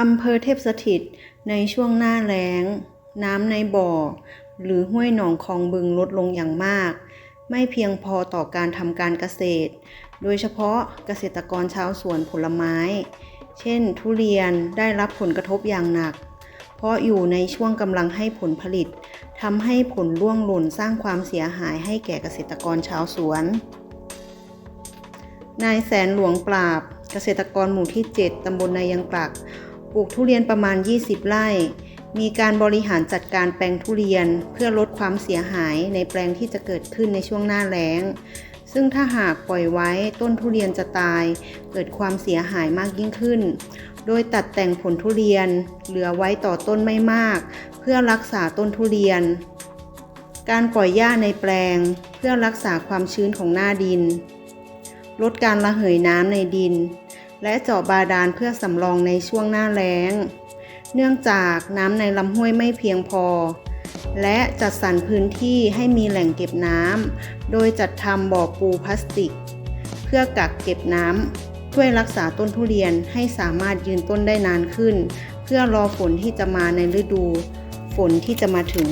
อำเภอเทพสถิตในช่วงหน้าแล้ง น้ำในบ่อ หรือห้วยหนองคลองบึงลดลงอย่างมาก ไม่เพียงพอต่อการทำการเกษตร โดยเฉพาะเกษตรกรชาวสวนผลไม้ เช่น ทุเรียนได้รับผลกระทบอย่างหนัก เพราะอยู่ในช่วงกำลังให้ผลผลิตทำให้ผลร่วงหล่นสร้างความเสียหายให้แก่เกษตรกรชาวสวน นายแสนหลวงปราบ เกษตรกรหมู่ที่ 7 ตำบลนายังกลัก ลูกทุเรียนประมาณ 20 ไร่ มีการบริหารจัดการแปลงทุเรียนเพื่อลดความเสียหายในแปลงที่จะเกิดขึ้นในช่วงหน้าแล้ง ซึ่งถ้าหากปล่อยไว้ต้นทุเรียนจะตาย เกิดความเสียหายมากยิ่งขึ้น โดยตัดแต่งผลทุเรียนเหลือไว้ต่อต้นไม่มาก เพื่อรักษาต้นทุเรียน การปล่อยหญ้าในแปลง เพื่อรักษาความชื้นของหน้าดิน ลดการระเหยน้ำในดิน และเจาะบาดาลเพื่อสำรองในช่วงหน้าแล้ง เนื่องจากน้ำในลำห้วยไม่เพียงพอ และจัดสรรพื้นที่ให้มีแหล่งเก็บน้ำโดยจัดทำบ่อปูพลาสติก เพื่อกักเก็บน้ำช่วยรักษาต้นทุเรียนให้สามารถยืนต้นได้นานขึ้น เพื่อรอฝนที่จะมาในฤดู ฝนที่จะมาถึง